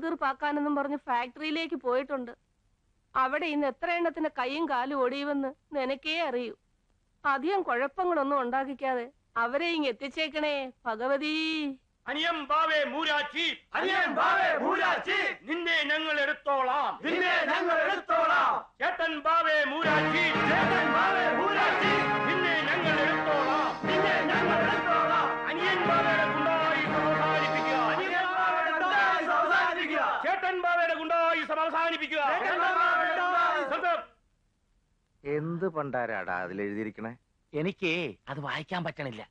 ഒത്തുതീർപ്പാക്കാനെന്നും പറഞ്ഞ് ഫാക്ടറിയിലേക്ക് പോയിട്ടുണ്ട്. അവിടെ ഇന്ന് എത്ര എണ്ണത്തിന്റെ കൈയും കാലും ഒടിയുമെന്ന് നിനക്കേ അറിയൂ. അധികം കുഴപ്പങ്ങളൊന്നും ഉണ്ടാക്കിക്കാതെ അവരെ ഇങ് എത്തിച്ചേക്കണേ ഭഗവതി. അനിയം ബാവേ മൂരാച്ചി. അനിയം ബാവേ മൂരാച്ചി. നിന്നെ ഞങ്ങൾ എടുത്തോളാം. നിന്നെ ഞങ്ങൾ എടുത്തോളാം. ചേട്ടൻ ബാവേ മൂരാച്ചി. ചേട്ടൻ ബാവേ മൂരാച്ചി. നിന്നെ ഞങ്ങൾ എടുത്തോളാം. നിന്നെ ഞങ്ങൾ എന്ത് പണ്ടാരാടാ അതിൽ എഴുതിയിരിക്കണേ എനിക്ക് അത് വായിക്കാൻ പറ്റണില്ല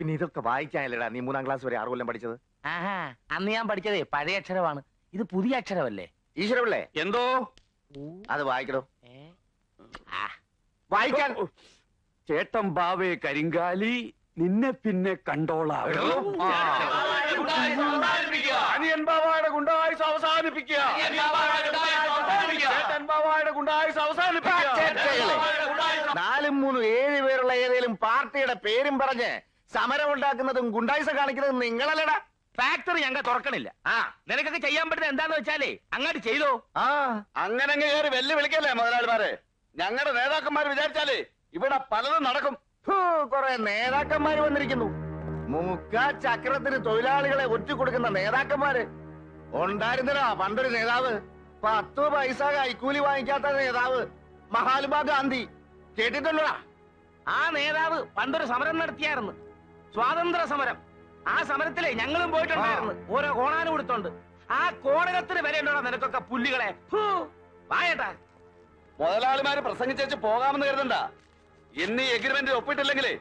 പിന്നെ ഇതൊക്കെ വായിക്കാനില്ലടാ നീ മൂന്നാം ക്ലാസ് വരെ ആറ് കൊല്ലം പഠിച്ചത് ആഹാ അന്ന് ഞാൻ പഠിച്ചതേ പഴയ അക്ഷരമാണ് ഇത് പുതിയ അക്ഷരമല്ലേ ഈശ്വരപിള്ളേ എന്തോ അത് വായിക്കണോ? വായിക്കാൻ ചേട്ടൻ ബാവേ കരിങ്കാലി നിന്നെ പിന്നെ കണ്ടോളാം അനിയൻ ബാബായുടെ ഗുണ്ടായുസ് അവസാനിപ്പിക്കുക. ചേട്ടൻ ബാവയുടെ ഗുണ്ടായുസ് അവസാനിപ്പിക്കുക നാലും മൂന്നും ഏഴ് പേരുള്ള ഏതെങ്കിലും പാർട്ടിയുടെ പേരും പറഞ്ഞ് സമരം ഉണ്ടാക്കുന്നതും ഗുണ്ടായുസം കാണിക്കുന്നതും നിങ്ങളല്ലടാ. ഫാക്ടറി ഞങ്ങൾ തുറക്കണില്ല. ആ. നിനക്കൊക്കെ ചെയ്യാൻ പറ്റുന്നത് എന്താന്ന് വെച്ചാലേ അങ്ങോട്ട് ചെയ്തോ. ആ. അങ്ങനെ അങ്ങ് കയറി വെല്ലു വിളിക്കല്ലേ മുതലാളിമാരെ? ഞങ്ങളുടെ നേതാക്കന്മാർ വിചാരിച്ചാലേ ഇവിടെ പലതും നടക്കും. കുറെ നേതാക്കന്മാര് വന്നിരിക്കുന്നു. മുക്കാ ചക്രത്തിന് തൊഴിലാളികളെ ഒറ്റ കൊടുക്കുന്ന നേതാക്കന്മാര്. ഉണ്ടായിരുന്നടാ പണ്ടൊരു നേതാവ്. പത്ത് പൈസ കൈക്കൂലി വാങ്ങിക്കാത്ത നേതാവ് മഹാത്മാ ഗാന്ധി. കേട്ടിട്ടുണ്ടോടാ? ആ നേതാവ് പണ്ടൊരു സമരം നടത്തിയായിരുന്നു. സ്വാതന്ത്ര്യ സമരം. ആ സമരത്തിലെ ഞങ്ങളും പോയിട്ടുണ്ടായിരുന്നു. ഓരോ കോണാനും കൊടുത്തോണ്ട് ആ കോണകത്തിന് വരെ ഉണ്ടോ നിനക്കൊക്കെ പുല്ലുകളെ? വായേട്ടാ. മുതലാളിമാര് പ്രസംഗിച്ചു പോകാമെന്ന് കരുതണ്ട. എന്നീ എഗ്രിമെന്റ് ഒപ്പിട്ടില്ലെങ്കിലേ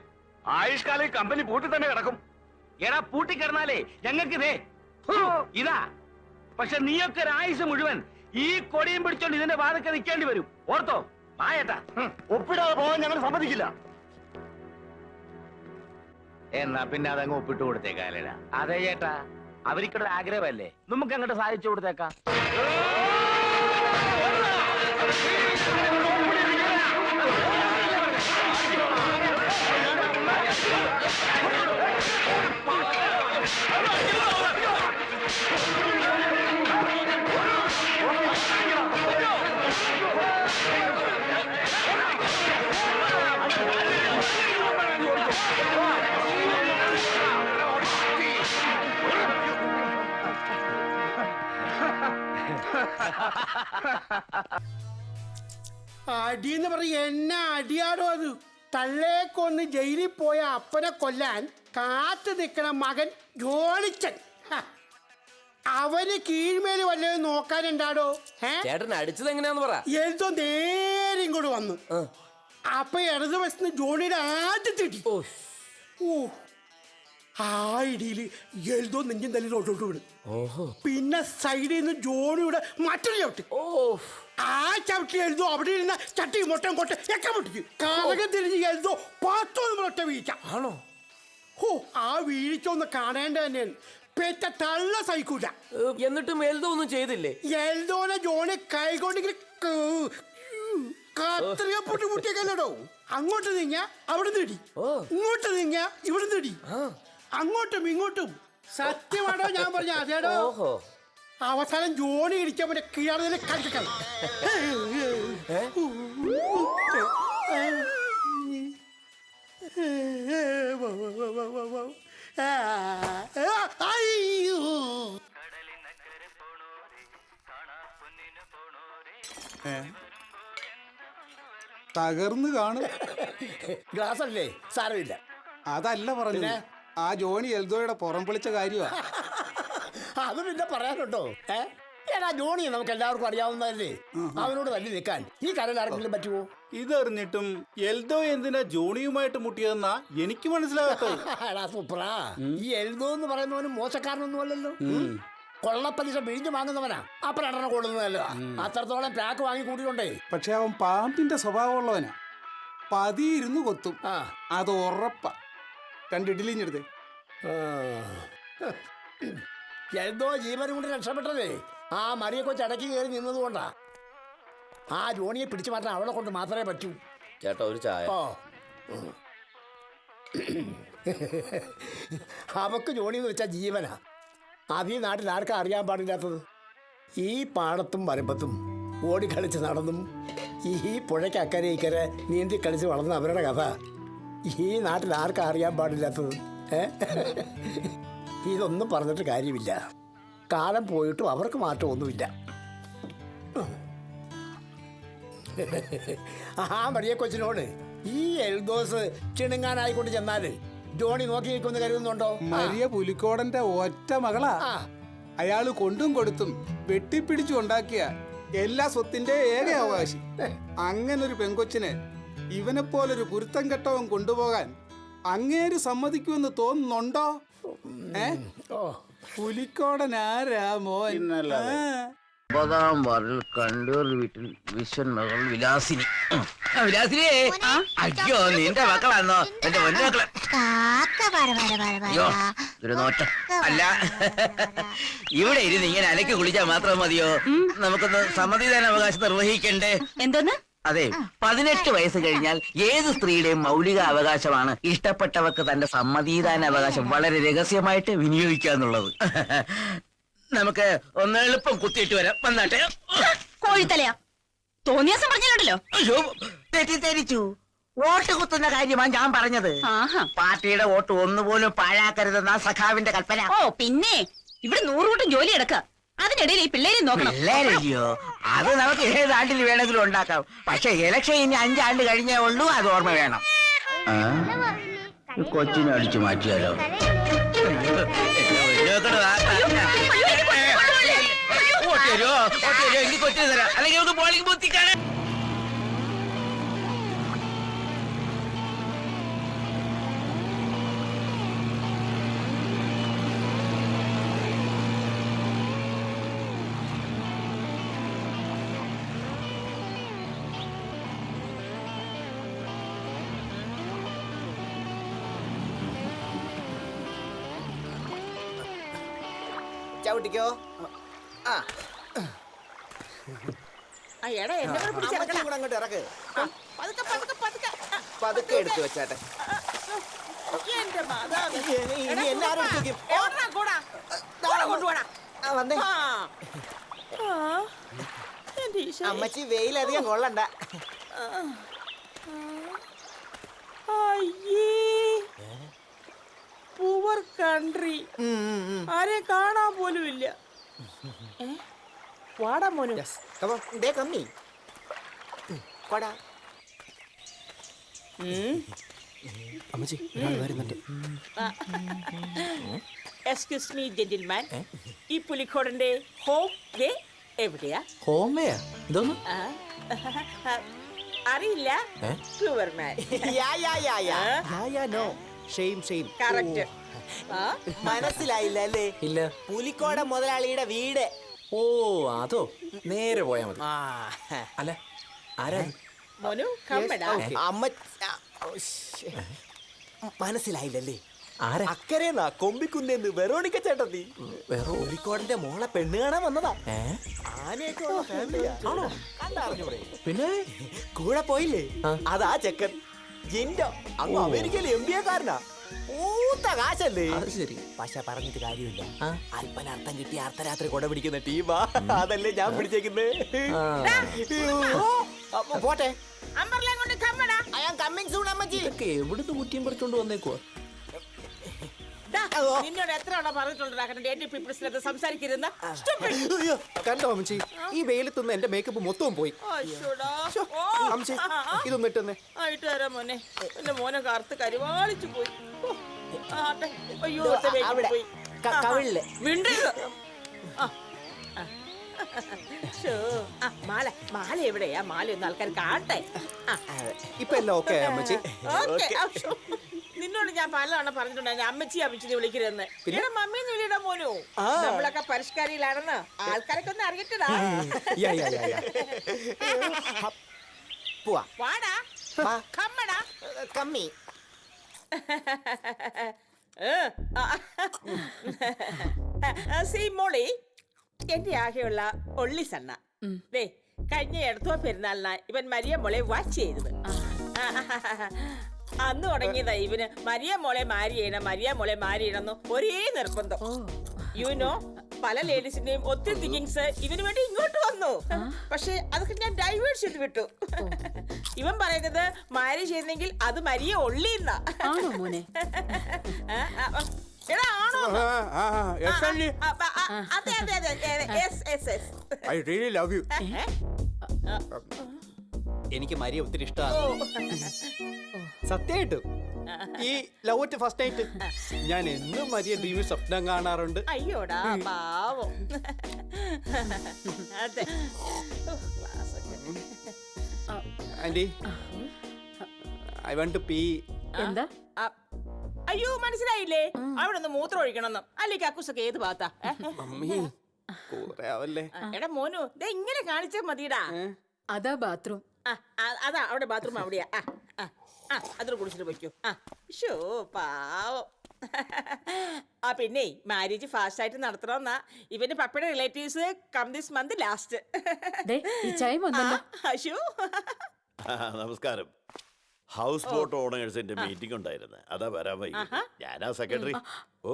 ആയുഷ്കാലം ഈ കമ്പനി പൂട്ടി തന്നെ കിടക്കും. എടാ പൂട്ടിക്കിടന്നാലേ ഞങ്ങൾക്ക് ഇതേ. ഇതാ. പക്ഷെ നീയൊക്കെ ഒരു ആയുസ് മുഴുവൻ ഈ കൊടിയും പിടിച്ചോണ്ട് ഇതിന്റെ വാതൊക്കെ നിൽക്കേണ്ടി വരും. ഓർത്തോ? ആയേട്ടാ. ഒപ്പിടാതെ പോകാൻ ഞങ്ങൾ സമ്മതിക്കില്ല. എന്നാ പിന്നെ അതങ്ങ് ഒപ്പിട്ട് കൊടുത്തേക്കാലേടാ. അതെ ചേട്ടാ. അവർക്കൊരു ആഗ്രഹമല്ലേ? നമുക്ക് അങ്ങോട്ട് സാധിച്ചു കൊടുത്തേക്കാം. അടിയെന്ന് പറയും എന്നെ അടിയാടോ അത്? തള്ളേ കൊന്ന് ജയിലിൽ പോയ അപ്പനെ കൊല്ലാൻ കാത്തു നിൽക്കണ മകൻ ജോളിച്ചൻ. അവന് കീഴ്മേൽ വല്ലതും നോക്കാനുണ്ടാടോ ചേട്ടൻ അടിച്ചത് എങ്ങനെയാന്ന് പറ. എന്തോ നേരെ ഇങ്ങോട്ട് വന്നു. അപ്പൊ ഇടതു വശത്ത് ജോണിയുടെ ആദ്യത്തെ ഓ. ആ ഇടിയിൽ എഴുതോ നെഞ്ചും തല്ലി റോട്ടോട്ട് വിടും. പിന്നെ സൈഡിൽ നിന്ന് ജോണിയുടെ മറ്റൊരു ചവിട്ടി. ഓ ആ ചവിട്ടി എഴുതോ അവിടെ ഇരുന്ന ചട്ടി മുട്ടം കൊട്ട ഒക്കെ മുട്ടിക്കും കാലകം തിരിഞ്ഞ് എഴുതോ പത്തൊന്ന് മുട്ട വീഴ്ച. ആണോ? ഓ ആ വീഴ്ച ഒന്ന് കാണേണ്ട തന്നെയാണ്. പെറ്റ തള്ള സഹിക്കൂല. എന്നിട്ടും എൽദോ ഒന്നും ചെയ്തില്ലേ? എൽദോനെ ജോണി കൈകൊണ്ടെങ്കിൽ കത്രിക പൊട്ടി മുട്ടിയൊക്കെല്ലോ അങ്ങോട്ട് നീങ്ങ അവിടെ നിടി. ഇങ്ങോട്ട് നീങ്ങ ഇവിടെ നിടി അങ്ങോട്ടും ഇങ്ങോട്ടും. സത്യമാണോ ഞാൻ പറഞ്ഞ അതേടോ? ഓഹോ. അവസാനം ജോലി ഇടിക്കാൻ പറ്റിയ കീഴാടുന്നതിനെ കളിക്കണം തകർന്നു കാണും. ഗ്ലാസ് അല്ലേ? സാരമില്ല. അതല്ല പറഞ്ഞു ആ ജോണി എൽദോയുടെ പുറം പൊളിച്ച കാര്യമാ അത് പിന്നെ പറയാനുണ്ടോ? ഏ? ഏടാ ജോണി നമുക്ക് എല്ലാവർക്കും അറിയാവുന്നതല്ലേ? അവനോട് വലിയ നിൽക്കാൻ. ഈ കരയിൽ ആർക്കെങ്കിലും പറ്റുമോ ഇതറിഞ്ഞിട്ടും എൽദോ എന്തിനാ ജോണിയുമായിട്ട് മുട്ടിയതെന്നാ എനിക്ക് മനസ്സിലാകത്തോ എടാ സൂപ്പറാ ഈ എൽദോ എന്ന് പറയുന്നവന് മോശക്കാരനൊന്നും അല്ലല്ലോ കൊള്ളപ്പലിശ പിഴിഞ്ഞു വാങ്ങുന്നവനാ. അപ്പൊ രണ്ടെണ്ണം കൊടുക്കുന്നതല്ലോ അത്രത്തോളം പാക്ക് വാങ്ങി കൂട്ടിയിട്ടുണ്ടേ. പക്ഷെ അവൻ പാമ്പിന്റെ സ്വഭാവമുള്ളവനാ. പതിയിരുന്ന് കൊത്തും. ആ. അത് ഉറപ്പാ. രണ്ട് ഇഡ്ഡലിഞ്ഞെടുത്തേ എന്തോ ജീവനും കൊണ്ട് രക്ഷപ്പെട്ടതേ. ആ മറിയെ കൊച്ച് അടക്കി കയറി നിന്നതുകൊണ്ടാ ആ ജോണിയെ പിടിച്ചു മാറ്റാൻ അവളെ കൊണ്ട് മാത്രമേ പറ്റൂ. ചേട്ടാ ഒരു ചായ. ഓ അവക്ക് ജോണി എന്ന് വെച്ചാൽ ജീവനാ. അത് ഈ നാട്ടിൽ ആർക്കും അറിയാൻ പാടില്ലാത്തത്? ഈ പാടത്തും വരമ്പത്തും ഓടിക്കളിച്ച് നടന്നും ഈ പുഴയ്ക്ക് അക്കരെ ഇക്കരെ നീന്തി കളിച്ച് വളർന്ന അവരുടെ കഥ. ഈ നാട്ടിൽ ആർക്കും അറിയാൻ പാടില്ലാത്തത് ഏഹ് ഇതൊന്നും പറഞ്ഞിട്ട് കാര്യമില്ല. കാലം പോയിട്ടും അവർക്ക് മാറ്റമൊന്നുമില്ല ആ മറിയ കൊച്ചിനോട് ഈ എൽദോസ് ചിണുങ്ങാനായിക്കൊണ്ട് ചെന്നാൽ ജോണി നോക്കി നിൽക്കുമെന്ന് കരുതുന്നുണ്ടോ മരിയ പുലിക്കോടന്റെ ഒറ്റ മകളാ. അയാൾ കൊണ്ടും കൊടുത്തും വെട്ടിപ്പിടിച്ചു ഉണ്ടാക്കിയ എല്ലാ സ്വത്തിന്റെ ഏക അവകാശി അങ്ങനൊരു പെങ്കൊച്ചിനെ ഇവനെ പോലൊരു കുരുത്തം കെട്ടവൻ കൊണ്ടുപോകാൻ അങ്ങേര് സമ്മതിക്കുമെന്ന് തോന്നുന്നുണ്ടോ? ഏ? ഓ. പുലിക്കോടൻ ആരാ മോൻ. ഒമ്പതാം വാർഡിൽ കണ്ടൂർ വീട്ടിൽ വിശ്വൻ മകൾ വിലാസിനി. ആ, വിലാസിനിയേ അയ്യോ നിന്റെ മക്കളാണോ? എന്റെ ഒന്റെ മക്കളെ. അയ്യോ ഒരു നോട്ടം. അല്ല. ഇവിടെ ഇരുന്ന് ഇങ്ങനെ അലക്കി കുളിച്ചാൽ മാത്രം മതിയോ? നമുക്കൊന്ന് സമ്മതിദാന അവകാശം നിർവഹിക്കണ്ടേ? എന്തോന്ന്? അതെ പതിനെട്ട് വയസ്സ് കഴിഞ്ഞാൽ ഏത് സ്ത്രീയുടെയും മൗലിക അവകാശമാണ്? ഇഷ്ടപ്പെട്ടവർക്ക് തന്റെ സമ്മതിദാന അവകാശം വളരെ രഹസ്യമായിട്ട് വിനിയോഗിക്കാന്നുള്ളത് നമുക്ക് ഒന്ന് എളുപ്പം കുത്തിയിട്ട് വരാം. വന്നാട്ടെ. കോഴിത്തലയാ. തോന്നിയാസം പറഞ്ഞല്ലോ അയ്യോ തെറ്റിദ്ധരിച്ചു വോട്ട് കുത്തുന്ന കാര്യമാണ് ഞാൻ പറഞ്ഞത്. ആഹാ. പാർട്ടിയുടെ വോട്ട് ഒന്നുപോലും പാഴാക്കരുതെന്ന സഖാവിന്റെ കൽപ്പന. ഓ പിന്നെ ഇവിടെ നൂറ് കൂട്ടം ജോലി എടുക്ക. അതിനിടയിൽ ഈ പിള്ളേരെ നോക്കണം. പിള്ളേരല്ലയോ? അത് നമുക്ക് ഏത് ആണ്ടിൽ വേണമെങ്കിലും ഉണ്ടാക്കാം. പക്ഷെ ഇലക്ഷൻ ഇനി അഞ്ചാണ്ട് കഴിഞ്ഞേ ഉള്ളൂ അത് ഓർമ്മ വേണം. കൊച്ചിനെ അടിച്ചു മാറ്റിയാലോ? അല്ലെങ്കിൽ വോട്ട് തരുമോ എനിക്ക് ചവിട്ടിക്കോ? ആ. എടാ എന്നെ കൂടെ അങ്ങോട്ട് ഇറക്ക്. പതുക്കെ എടുത്തു വെച്ചാട്ടെ. എന്റെ മാതാവേ. ഇനി- ഇനി എല്ലാരും എടുത്ത് വെക്കും. ആ, വന്നേ അമ്മച്ചി വെയിലധികം കൊള്ളണ്ട. Poor country. ആരെ കാണാൻ പോലും ഇല്ല. വാടാ മോനു. ദേ കമ്മി. ഉം, കൊടാ അമ്മച്ചി ഒരാൾ വരുന്നുണ്ട്. എക്സ്ക്യൂസ് മീ ജെന്റിൽമാൻ ഈ പുലിക്കോടന്റെ ഹോം വേ എവിടെയാ? ഇതൊന്നും ആ? അറിയില്ല. Ya ya ya ya ya no shame shame correct മനസ്സിലായില്ല അല്ലേ? ഇല്ല. പുലിക്കോട മുതലാളിയുടെ വീട്. ഓ അതോ? നേരെ പോയാ മതി. അല്ല ആരാ മോനു കമ്മടാ. അമ്മ മനസ്സിലായില്ലല്ലേ ആരാ? അക്കരേന്നാ കൊമ്പിക്കുന്നെന്ന് വെറോണിക്ക ചേട്ടത്തി. വേറെ പുലിക്കോടന്റെ മോളെ പെണ്ണ് കാണാൻ വന്നതാ. ആനയൊക്കെ പിന്നെ? കൂടെ പോയില്ലേ? അതാ ചെക്കൻ. ജിൻഡോ അങ്ങ് അമേരിക്കയിൽ എം ബി എക്കാരനാ. പൂത്ത കാശല്ലേ? അത് ശരി. പക്ഷെ പറഞ്ഞിട്ട് കാര്യമില്ല. അല്പനർത്ഥം കിട്ടി അർദ്ധരാത്രി കൊട പിടിക്കുന്ന ടീമാ അതല്ലേ ഞാൻ പിടിച്ചേക്കുന്നേ അപ്പൊ പോട്ടെ. അമ്പർലെ കൊണ്ട് കമ്മടാ. ആം കമ്മിങ് സൂൺ അമ്മച്ചി. ഇതൊക്കെ എവിടുന്ന് കുറ്റിയും പറിച്ചോണ്ട് വന്നേക്കുവാ? നിന്നോട് എത്ര തവണ പറഞ്ഞിട്ടുണ്ടാ ഡേറ്റ് പീപ്പിൾസിനകത്ത് സംസാരിക്കരുന്ന അയ്യോ, കണ്ടോ അമ്മച്ചി? ഈ വെയിലത്തുനിന്ന് എന്റെ മേക്കപ്പ് മൊത്തവും പോയി. അമ്മച്ചി ഇതൊന്നും ഇട്ടെന്നേ. ആയിട്ട് തരാം മോനെ. എന്റെ മോനെ കറുത്ത് കരുവാളിച്ചു പോയി. അയ്യോ അവിടെ, പോയി. കവിളിൽ. ആ, ആ. ശ്ശോ. ആ, മാല മാല എവിടെയാ? മാല ഒന്ന് ആൾക്കാർ കാണട്ടെ. ആ, ഇപ്പൊ എല്ലാം ഓക്കെ അമ്മച്ചി. നിന്നോട് ഞാൻ പലതവണ പറഞ്ഞിട്ടുണ്ടായിരുന്നു അമ്മച്ചി അമ്മച്ചിനെ വിളിക്കരുതെന്ന്. പിന്നെ? മമ്മീന്ന് വിളിയുടെ മോനു. നമ്മളൊക്കെ പരിഷ്കാരിയിലാണെന്ന്. ആൾക്കാരൊക്കെ ഒന്ന് അറിയട്ടടാ. വാടാ. കമ്മടാ. കമ്മി. സീ മോളി. എന്റെ ആകെയുള്ള ഒള്ളി സണ്ണ ദേ കഴിഞ്ഞ എടുത്തോ പെരുന്നാളിനാ ഇവൻ മരിയ മോളെ വാച്ച് ചെയ്തത്. അന്ന് തുടങ്ങിയതാ ഇവന് മരിയ മോളെ മാരി ചെയ്യണം മരിയ മോളെ മാരി ഒരേ നിർബന്ധം. യു നോ പല ലേഡീസിന്റെയും ഒത്തിരി തിങ്കിങ്സ് ഇവന് വേണ്ടി ഇങ്ങോട്ട് വന്നു. പക്ഷെ അതൊക്കെ ഞാൻ ഡൈവേഴ്സ് ചെയ്ത് വിട്ടു. ഇവൻ പറയുന്നത് മാരി ചെയ്യുന്നെങ്കിൽ അത് മരിയ ഒള്ളിന്നാ I really love you. എനിക്ക് മരിയ ഒത്തിരി ഇഷ്ടമാണ് സത്യമായിട്ട്. ഈ ലവ് അറ്റ് ഫസ്റ്റ് നൈറ്റ് ഞാൻ എന്നും മരിയ ഡ്രീമിൽ സ്വപ്നം കാണാറുണ്ട്. അയ്യോടാ പാവം. അതെ. Aunty I want to pee എന്താ? അയ്യോ മനസ്സിലായില്ലേ? അവിടെ ഒന്ന് മൂത്രം ഒഴിക്കണം അല്ലെ കക്കൂസൊക്കെ ഏത് ഭാഗത്താ? ഏ? മമ്മി കുറെ ആവല്ലേ? ആ, എടാ മോനു ദേ ഇങ്ങനെ കാണിച്ചാ മതിടാ അതാ ബാത്റൂം. ആ, ആ, അതാ അവിടെ ബാത്റൂം അവിടെയാ. ആ ആ ആ അതിൽ കുടിച്ചിട്ട് വയ്ക്കൂ ആ ഷോ പാവം. ആ പിന്നെ മാരേജ് ഫാസ്റ്റ് ആയിട്ട് നടത്തണമെന്നാ ഇവന്റെ പപ്പയുടെ relatives come this month last ഇച്ചായും വന്നല്ലോ. അശു ആ, നമസ്കാരം. ഹൗസ് ബോട്ട് ഓണേഴ്സിന്റെ മീറ്റിംഗ് ഉണ്ടായിരുന്നു. അതാ വരാൻ വൈകി. ഞാനാ സെക്രട്ടറി. ഓ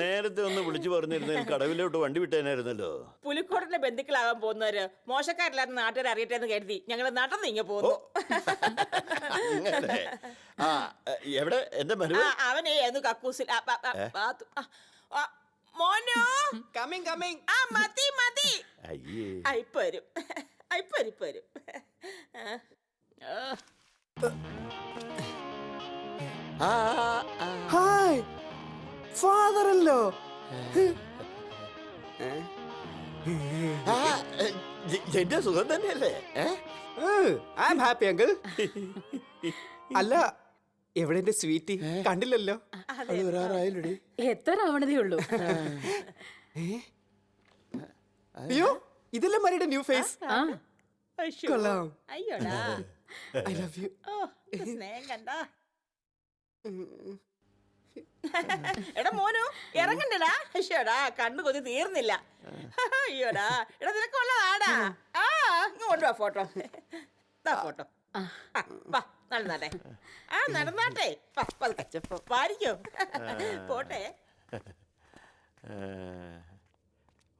നേരത്തെ ഒന്ന് വിളിച്ചു പറഞ്ഞിരുന്നെങ്കിൽ കടവിലോട്ട് വണ്ടി വിട്ടേനായിരുന്നല്ലോ. പുലിക്കോടിന്റെ ബന്ധുക്കളാകാൻ പോകുന്നവര് മോശക്കാരില്ലാത്ത നാട്ടുകാർ അറിയട്ടെ എന്ന് കരുതി ഞങ്ങൾ നടന്ന് ഇങ്ങ പോകുന്നു ആ എവിടെ? എന്റെ ആ, മരുവ അവനെ കക്കൂസിൽ. മോനു? കമ്മിങ് കമ്മിങ് ആ മതി മതി. അയ്യേ. ആ, ഇപ്പൊ വരും. ഇപ്പൊ വരും ഇപ്പൊ ഹായ്. ഫാദർ അല്ലോ എന്റെ സുഖം തന്നെയല്ലേ? I am happy uncle. അല്ല എവിടെ എന്റെ സ്വീറ്റ്? കണ്ടില്ലല്ലോ. എത്ര ആവണതേ ഉള്ളൂ? അയ്യോ ഇതല്ലേ മരിയുടെ ന്യൂ ഫേസ്? ആ. കൊള്ളാം. അയ്യോടാ. ഐ ലവ് യു ഓ സ്നേഹം കണ്ട എടാ മോനു ഇറങ്ങണ്ടടാ. അയ്യോടാ കണ്ണു കൊതി തീർന്നില്ല. അയ്യോടാ. എടാ നിനക്ക് ഉള്ളതാടാ. ആ ഇങ്ങോട്ട് വാ ഫോട്ടോ. ഫോട്ടോ. ആ, വാ നടന്നാട്ടെ. ആ നടന്നാട്ടെ. വാ, പതുക്കെ. വാരിക്കോ. പോട്ടെ.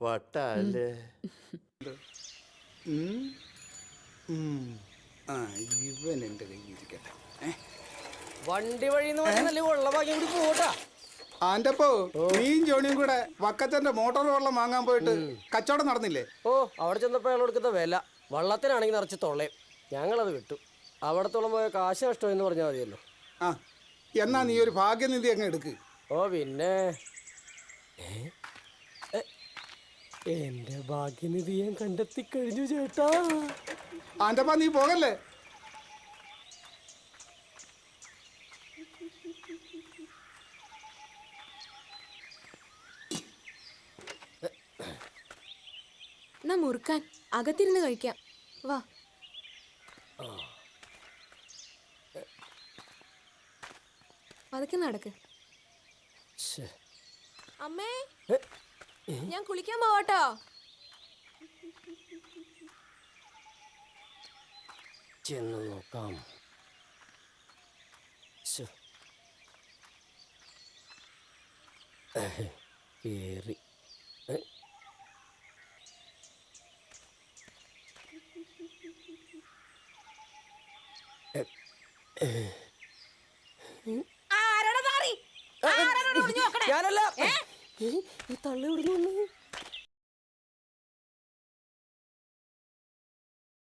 വട്ടല്ലേ ആ ഇവൻ എന്റെ കയ്യിൽ ഇരിക്കട്ടെ. വണ്ടി വഴി ഉള്ള ഭാഗ്യം കൂടി പോട്ടാ ആന്റപ്പോ നീയും ജോണിയും കൂടെ വക്കച്ചന്റെ മോട്ടോർ വെള്ളം വാങ്ങാൻ പോയിട്ട് കച്ചവടം നടന്നില്ലേ? ഓ അവിടെ ചെന്നപ്പോൾ അയാൾ കൊടുക്കുന്ന വില. വള്ളത്തിനാണെങ്കിൽ നിറച്ച് തൊള്ളയും. ഞങ്ങളത് വിട്ടു. അവിടത്തോളം പോയ കാശ് നഷ്ടം എന്ന് പറഞ്ഞാൽ മതിയല്ലോ. ആ എന്നാ നീ ഒരു ഭാഗ്യനിധി അങ്ങ് എടുക്ക്. ഓ പിന്നെ? എന്റെ ഭാഗ്യനിധി ഞാൻ കണ്ടെത്തി കഴിഞ്ഞു ചേട്ടാ. ആന്റപ്പ നീ പോകല്ലേ? മുറുക്കാൻ അകത്തിരുന്ന് കഴിക്കാം. വാ. പതുക്കെ നടക്ക്. അമ്മേ ഞാൻ കുളിക്കാൻ പോവാട്ടോ. ചെന്ന് നോക്കാം. നോക്കണേ? ഞാനല്ല. ഈ തള്ളി വിടുന്നു